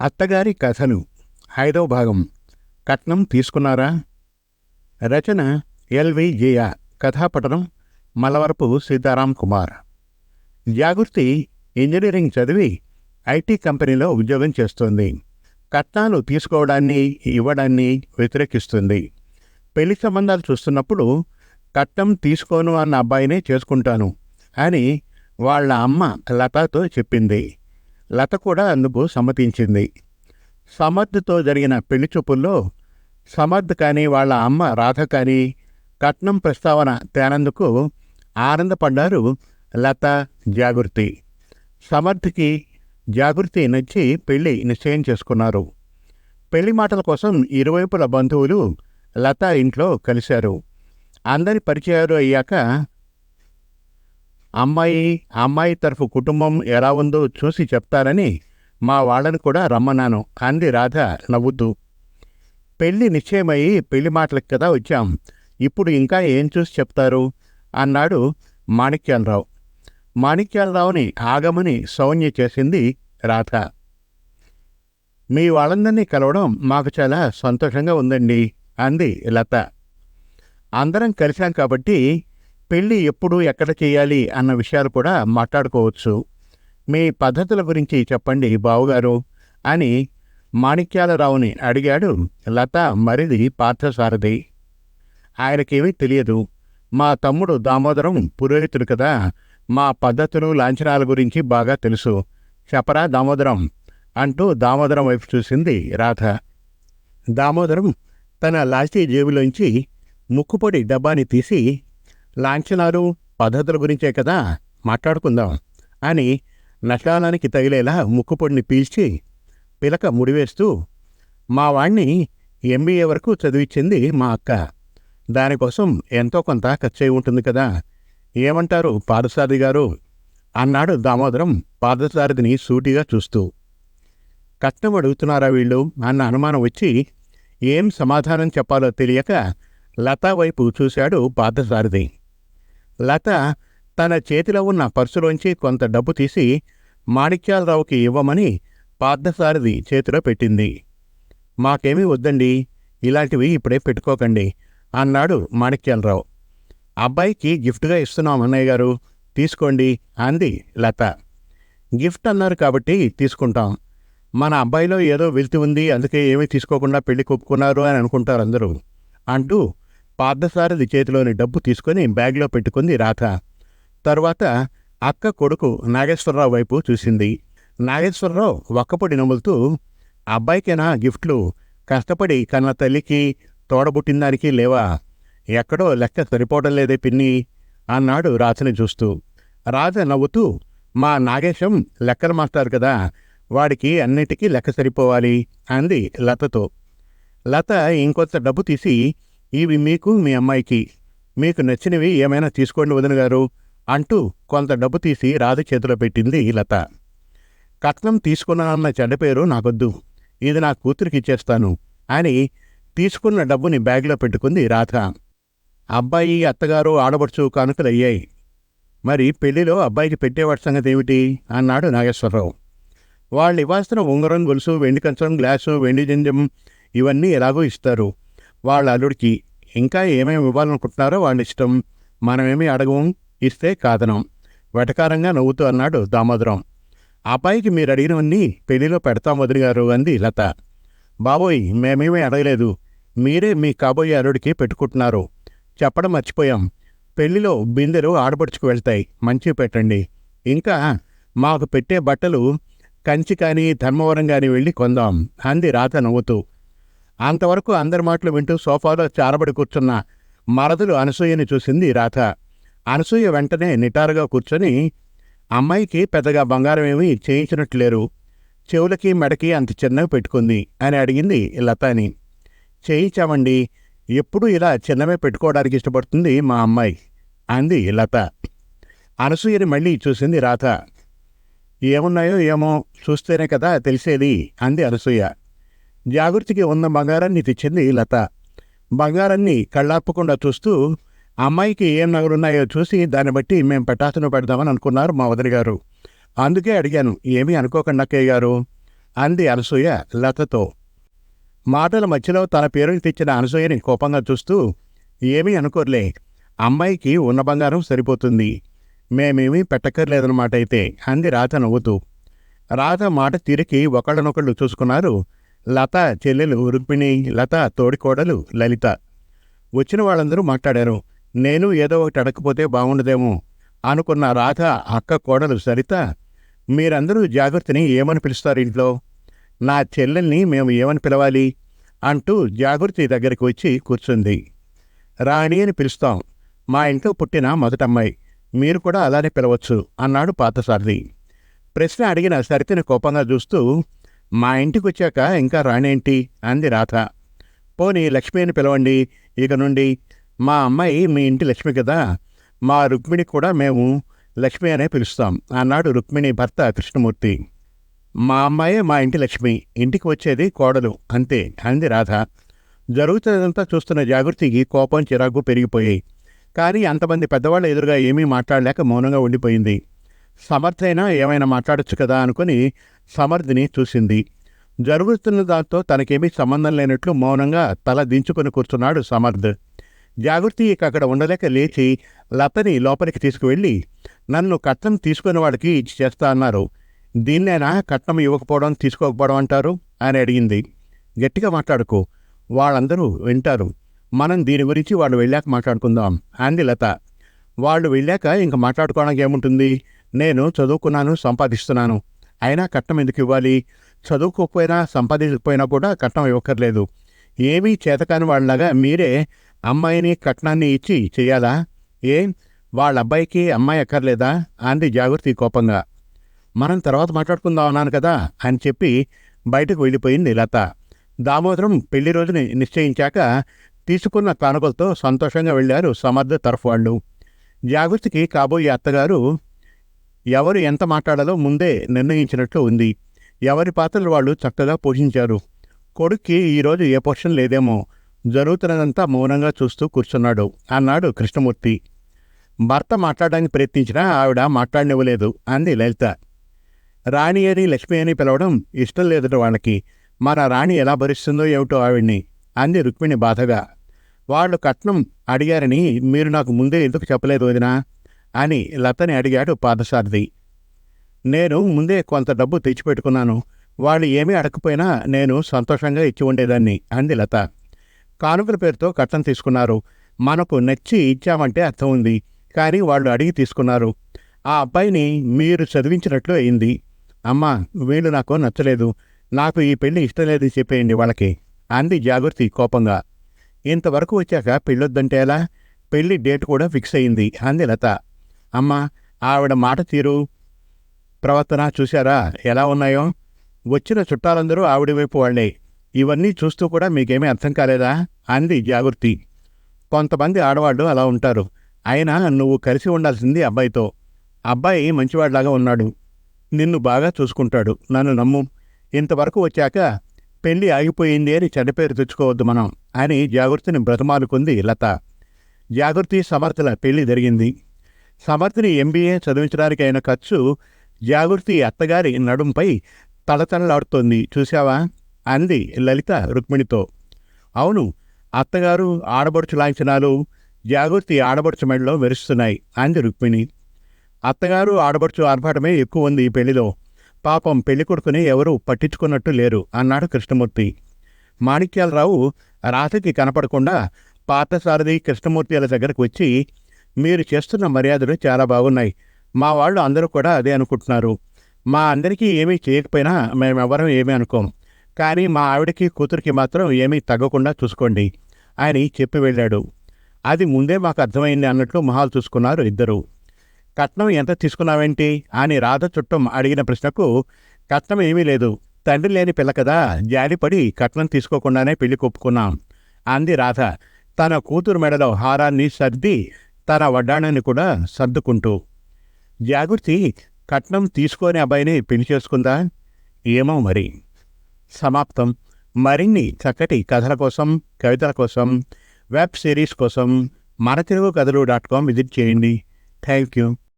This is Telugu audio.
అత్తగారి కథలు ఐదవ భాగం. కట్నం తీసుకున్నారా? రచన ఎల్విజేఆర్ కథాపటనం కథాపఠనం మలవరపు సీతారాం కుమార్. జాగృతి ఇంజనీరింగ్ చదివి ఐటీ కంపెనీలో ఉద్యోగం చేస్తోంది. కట్నాలు తీసుకోవడాన్ని ఇవ్వడాన్ని వ్యతిరేకిస్తుంది. పెళ్ళి సంబంధాలు చూస్తున్నప్పుడు కట్నం తీసుకోను అన్న అబ్బాయినే చేసుకుంటాను అని వాళ్ళ అమ్మ లతాతో చెప్పింది. లత కూడా అందుకు సమ్మతించింది సమర్థ్తో జరిగిన పెళ్ళి చూపుల్లో సమర్థ్ కానీ వాళ్ళ అమ్మ రాధ కానీ కట్నం ప్రస్తావన తేనందుకు ఆనందపడ్డారు లత జాగృతి. సమర్థ్కి జాగృతి నచ్చి పెళ్ళి నిశ్చయం చేసుకున్నారు. పెళ్ళి మాటల కోసం ఇరువైపుల బంధువులు లత ఇంట్లో కలిశారు. అందరి పరిచయాలు అయ్యాక అమ్మాయి అమ్మాయి తరఫు కుటుంబం ఎలా ఉందో చూసి చెప్తారని మా వాళ్ళని కూడా రమ్మన్నాను. అంది రాధ నవ్వుతూ. పెళ్ళి నిశ్చయమయ్యి పెళ్ళి మాటలకు కదా వచ్చాం. ఇప్పుడు ఇంకా ఏం చూసి చెప్తారు? అన్నాడు మాణిక్యాలరావు. మాణిక్యాలరావుని ఆగమని సౌన్య చేసింది రాధ. మీ వాళ్ళందరినీ కలవడం మాకు చాలా సంతోషంగా ఉందండి అంది లత. అందరం కలిశాం కాబట్టి పెళ్ళి ఎప్పుడు ఎక్కడ చేయాలి అన్న విషయాలు కూడా మాట్లాడుకోవచ్చు. మీ పద్ధతుల గురించి చెప్పండి బావుగారు అని మాణిక్యాలరావుని అడిగాడు లత మరిది పార్థసారథి. ఆయనకేమీ తెలియదు. మా తమ్ముడు దామోదరం పురోహితుడు కదా. మా పద్ధతులు లాంఛనాల గురించి బాగా తెలుసు. చెప్పరా దామోదరం అంటూ దామోదరం వైపు చూసింది రాధ. దామోదరం తన లాస్టీ జేబులోంచి ముక్కుపొడి డబ్బాని తీసి లాంఛనాలు పద్ధతుల గురించే కదా మాట్లాడుకుందాం అని నషాలానికి తగిలేలా ముక్కుపొడిని పీల్చి పిలక ముడివేస్తూ మా వాణ్ణి ఎంబీఏ వరకు చదివించింది మా అక్క. దానికోసం ఎంతో కొంత ఖర్చయి ఉంటుంది కదా. ఏమంటారు పాదసారి గారు? అన్నాడు దామోదరం పాదసారథిని సూటిగా చూస్తూ. కట్నం అడుగుతున్నారా వీళ్ళు? అన్న అనుమానం వచ్చి ఏం సమాధానం చెప్పాలో తెలియక లతా వైపు చూశాడు పాదసారథి లత తన చేతిలో ఉన్న పర్సులోంచి కొంత డబ్బు తీసి మాణిక్యాలరావుకి ఇవ్వమని పార్థసారథి చేతిలో పెట్టింది. మాకేమీ వద్దండి ఇలాంటివి ఇప్పుడే పెట్టుకోకండి అన్నాడు మాణిక్యాలరావు. అబ్బాయికి గిఫ్ట్గా ఇస్తున్నాం అన్నయ్య గారు. తీసుకోండి అంది లత. గిఫ్ట్ అన్నారు కాబట్టి తీసుకుంటాం. మన అబ్బాయిలో ఏదో వెళ్తి ఉంది అందుకే ఏమీ తీసుకోకుండా పెళ్ళి కొప్పుకున్నారు అని అనుకుంటారు అందరూ అంటూ పార్థసారథి చేతిలోని డబ్బు తీసుకొని బ్యాగ్లో పెట్టుకుంది రాధ. తరువాత అక్క కొడుకు నాగేశ్వరరావు వైపు చూసింది. నాగేశ్వరరావు ఒక్కపొడి నములుతూ అబ్బాయికేనా గిఫ్ట్లు? కష్టపడి కన్న తల్లికి తోడబుట్టిన దానికి లేవా? ఎక్కడో లెక్క సరిపోవడం లేదే పిన్ని అన్నాడు రాజని చూస్తూ. రాజ నవ్వుతూ మా నాగేశం లెక్కలు మాస్టారు కదా వాడికి అన్నిటికీ లెక్క సరిపోవాలి అంది లతతో. లత ఇంకొంత డబ్బు తీసి ఇవి మీకు మీ అమ్మాయికి. మీకు నచ్చినవి ఏమైనా తీసుకోండి వదిన గారు అంటూ కొంత డబ్బు తీసి రాధ చేతిలో పెట్టింది లత. కట్నం తీసుకున్నానన్న చెడ్డ పేరు నాకొద్దు. ఇది నా కూతురికి ఇచ్చేస్తాను. అని తీసుకున్న డబ్బుని బ్యాగ్లో పెట్టుకుంది రాధ. అబ్బాయి అత్తగారు ఆడబడుచు కానుకలు అయ్యాయి మరి పెళ్ళిలో అబ్బాయికి పెట్టేవాడి సంగతి ఏమిటి? అన్నాడు నాగేశ్వరరావు. వాళ్ళు ఇవ్వాల్సిన ఉంగరం గొలుసు వెండి కంచం గ్లాసు వెండి జంజం ఇవన్నీ ఎలాగో ఇస్తారు. వాళ్ళ అల్లుడికి ఇంకా ఏమేమి ఇవ్వాలనుకుంటున్నారో వాళ్ళ ఇష్టం మనమేమి అడగం ఇస్తే కాదనం. వెటకారంగా నవ్వుతూ అన్నాడు దామోదరం. అబ్బాయికి మీరు అడిగినవన్నీ పెళ్ళిలో పెడతాం వదిలి గారు అంది లత. బాబోయ్ మేమేమీ అడగలేదు. మీరే మీ కాబోయే అల్లుడికి పెట్టుకుంటున్నారు. చెప్పడం మర్చిపోయాం. పెళ్ళిలో బిందెలు ఆడపడుచుకు వెళ్తాయి. మంచి పెట్టండి. ఇంకా మాకు పెట్టే బట్టలు కంచి కానీ ధర్మవరం కానీ వెళ్ళి కొందాం అంది రాత నవ్వుతూ. అంతవరకు అందరి మాటలు వింటూ సోఫాలో చారబడి కూర్చున్న మరదలు అనసూయని చూసింది రాధ. అనసూయ వెంటనే నిటారుగా కూర్చొని అమ్మాయికి పెద్దగా బంగారం ఏమీ చేయించినట్లేరు. చెవులకి మెడకి అంత చిన్నవి పెట్టుకుంది అని అడిగింది లతాని. చేయించామండి. ఎప్పుడూ ఇలా చిన్నవే పెట్టుకోవడానికి ఇష్టపడుతుంది మా అమ్మాయి అంది లత. అనసూయని మళ్ళీ చూసింది రాధ. ఏమున్నాయో ఏమో చూస్తేనే కదా తెలిసేది అంది అనసూయ. జాగృతికి ఉన్న బంగారాన్ని తెచ్చింది లత. బంగారాన్ని కళ్ళార్పకుండా చూస్తూ అమ్మాయికి ఏం నగలున్నాయో చూసి దాన్ని బట్టి మేం పెటాసును పెడదామని అనుకున్నారు మా వదిలి గారు. అందుకే అడిగాను ఏమీ అనుకోకండి అక్కయ్య గారు అంది అనసూయ లతతో. మాటల మధ్యలో తన పేరుని తెచ్చిన అనసూయని కోపంగా చూస్తూ ఏమీ అనుకోర్లే అమ్మాయికి ఉన్న బంగారం సరిపోతుంది మేమేమీ పెట్టక్కర్లేదన్నమాట అయితే అంది రాధ నవ్వుతూ. రాధ మాట తీరికి ఒకళ్ళనొకళ్ళు చూసుకున్నారు లత చెల్లెలు రుక్మిణి లత తోడికోడలు లలిత. వచ్చిన వాళ్ళందరూ మాట్లాడారు. నేను ఏదో ఒకటి అడగకపోతే బాగుండదేమో అనుకున్న రాధ అక్క కోడలు సరిత మీరందరూ జాగృతిని ఏమని పిలుస్తారు ఇంట్లో? నా చెల్లెల్ని మేము ఏమని పిలవాలి? అంటూ జాగృతి దగ్గరికి వచ్చి కూర్చుంది. రాణి అని పిలుస్తాం. మా ఇంట్లో పుట్టిన మొదటమ్మాయి మీరు కూడా అలానే పిలవచ్చు అన్నాడు పాతసారథి ప్రశ్న అడిగిన సరితని కోపంగా చూస్తూ మా ఇంటికి వచ్చాక ఇంకా రాణేంటి అంది రాధ. పోనీ లక్ష్మి అని పిలవండి. ఇక నుండి మా అమ్మాయి మీ ఇంటి లక్ష్మి కదా. మా రుక్మిణి కూడా మేము లక్ష్మి అనే పిలుస్తాం. అన్నాడు రుక్మిణి భర్త కృష్ణమూర్తి. మా అమ్మాయే మా ఇంటి లక్ష్మి. ఇంటికి వచ్చేది కోడలు. అంతే అంది రాధ. జరుగుతున్నదంతా చూస్తున్న జాగృతికి కోపం చిరాకు పెరిగిపోయాయి. కానీ అంతమంది పెద్దవాళ్ళ ఎదురుగా ఏమీ మాట్లాడలేక మౌనంగా ఉండిపోయింది. సమర్థైనా ఏమైనా మాట్లాడొచ్చు కదా అనుకుని సమర్థిని చూసింది. జరుగుతున్న దాంతో తనకేమీ సంబంధం లేనట్లు మౌనంగా తల దించుకొని కూర్చున్నాడు సమర్థ్. జాగృతి ఇక అక్కడ ఉండలేక లేచి లతని లోపలికి తీసుకువెళ్ళి నన్ను కట్నం తీసుకునే వాడికి ఇచ్చి చేస్తా అన్నారు. దీన్నైనా కట్నం ఇవ్వకపోవడం తీసుకోకపోవడం అంటారు? అని అడిగింది. గట్టిగా మాట్లాడుకో. వాళ్ళందరూ వింటారు. మనం దీని గురించి వాళ్ళు వెళ్ళాక మాట్లాడుకుందాం అంది లత. వాళ్ళు వెళ్ళాక ఇంక మాట్లాడుకోవడానికి ఏముంటుంది? నేను చదువుకున్నాను సంపాదిస్తున్నాను. అయినా కట్నం ఎందుకు ఇవ్వాలి? చదువుకోకపోయినా సంపాదించకపోయినా కూడా కట్నం ఇవ్వక్కర్లేదు. ఏమీ చేతకాని వాళ్ళలాగా మీరే అమ్మాయిని కట్నాన్ని ఇచ్చి చేయాలా? ఏం? వాళ్ళ అబ్బాయికి అమ్మాయి ఎక్కర్లేదా అంది జాగృతి కోపంగా. మనం తర్వాత మాట్లాడుకుందాం అన్నాను కదా అని చెప్పి బయటకు వెళ్ళిపోయింది లత. దామోదరం పెళ్ళి రోజుని నిశ్చయించాక తీసుకున్న కానుకలతో సంతోషంగా వెళ్ళారు సమర్థ తరఫు వాళ్ళు. జాగృతికి కాబోయే అత్తగారు ఎవరు ఎంత మాట్లాడాలో ముందే నిర్ణయించినట్లు ఉంది. ఎవరి పాత్రలు వాళ్ళు చక్కగా పోషించారు. కొడుక్కి ఈరోజు ఏ పోర్షన్ లేదేమో. జరుగుతున్నదంతా మౌనంగా చూస్తూ కూర్చున్నాడు అన్నాడు కృష్ణమూర్తి. భర్త మాట్లాడడానికి ప్రయత్నించినా ఆవిడ మాట్లాడనివ్వలేదు అంది లలిత. రాణి అని లక్ష్మి అని పిలవడం ఇష్టం లేదట వాళ్ళకి. మన రాణి ఎలా భరిస్తుందో ఏమిటో ఆవిడ్ని అంది రుక్మిణి బాధగా. వాళ్ళు కట్నం అడిగారని మీరు నాకు ముందే ఎందుకు చెప్పలేదు వదినా? అని లతని అడిగాడు పాదసారథి నేను ముందే కొంత డబ్బు తెచ్చిపెట్టుకున్నాను. వాళ్ళు ఏమీ అడగకపోయినా నేను సంతోషంగా ఇచ్చి ఉండేదాన్ని అంది లత. కానుకల పేరుతో కట్టం తీసుకున్నారు. మనకు నచ్చి ఇచ్చామంటే అర్థం ఉంది. కానీ వాళ్ళు అడిగి తీసుకున్నారు. ఆ అబ్బాయిని మీరు చదివించినట్లు అయింది. అమ్మా వీళ్ళు నాకు నచ్చలేదు. నాకు ఈ పెళ్ళి ఇష్టం లేదు చెప్పేయండి వాళ్ళకి అంది జాగృతి కోపంగా. ఇంతవరకు వచ్చాక పెళ్ళొద్దంటే ఎలా? పెళ్ళి డేట్ కూడా ఫిక్స్ అయింది అంది లత. అమ్మా ఆవిడ మాట తీరు. ప్రవర్తన చూశారా? ఎలా ఉన్నాయో? వచ్చిన చుట్టాలందరూ ఆవిడ వైపు వాళ్ళే. ఇవన్నీ చూస్తూ కూడా మీకేమీ అర్థం కాలేదా? అంది జాగృతి. కొంతమంది ఆడవాళ్ళు అలా ఉంటారు. అయినా నువ్వు కలిసి ఉండాల్సింది అబ్బాయితో. అబ్బాయి మంచివాడిలాగా ఉన్నాడు. నిన్ను బాగా చూసుకుంటాడు. నన్ను నమ్ము. ఇంతవరకు వచ్చాక పెళ్ళి ఆగిపోయింది అని చెడ్డ పేరు తెచ్చుకోవద్దు మనం అని జాగృతిని బ్రతమాలుకుంది లత. జాగృతి సమర్థల పెళ్ళి జరిగింది. సమర్థిని ఎంబీఏ చదివించడానికి అయిన ఖర్చు జాగృతి అత్తగారి నడుంపై తలతలలాడుతోంది. చూశావా? అంది లలిత రుక్మిణితో. అవును అత్తగారు ఆడబడుచు లాంఛనాలు జాగృతి ఆడబడుచు మెడలో మెరుస్తున్నాయి అంది రుక్మిణి. అత్తగారు ఆడబడుచు ఆర్భాటమే ఎక్కువ ఉంది ఈ పెళ్ళిలో. పాపం పెళ్ళి కొడుకుని ఎవరూ పట్టించుకున్నట్టు లేరు అన్నాడు కృష్ణమూర్తి. మాణిక్యాలరావు రాతకి కనపడకుండా పార్థసారథి కృష్ణమూర్తిల దగ్గరకు వచ్చి మీరు చేస్తున్న మర్యాదలు చాలా బాగున్నాయి. మా వాళ్ళు అందరూ కూడా అదే అనుకుంటున్నారు. మా అందరికీ ఏమీ చేయకపోయినా మేమెవరం ఏమీ అనుకోం. కానీ మా ఆవిడకి కూతురికి మాత్రం ఏమీ తగ్గకుండా చూసుకోండి. అని చెప్పి వెళ్ళాడు. అది ముందే మాకు అర్థమైంది అన్నట్లు మొహాలు చూసుకున్నారు ఇద్దరు. కట్నం ఎంత తీసుకున్నావేంటి? అని రాధ చుట్టం అడిగిన ప్రశ్నకు కట్నం ఏమీ లేదు. తండ్రి లేని పిల్ల కదా జాలిపడి కట్నం తీసుకోకుండానే పెళ్ళి కొప్పుకున్నాం. అంది రాధ. తన కూతురు మెడలో హారాన్ని సర్ది తన వడ్డాణాన్ని కూడా సర్దుకుంటూ జాగృతి కట్నం తీసుకొని అబ్బాయిని పెళ్ళి చేసుకుందా? ఏమో మరి. సమాప్తం. మరిన్ని చక్కటి కథల కోసం కవితల కోసం వెబ్ సిరీస్ కోసం మన తెలుగు కథలు డాట్ కామ్ విజిట్ చేయండి. Thank you.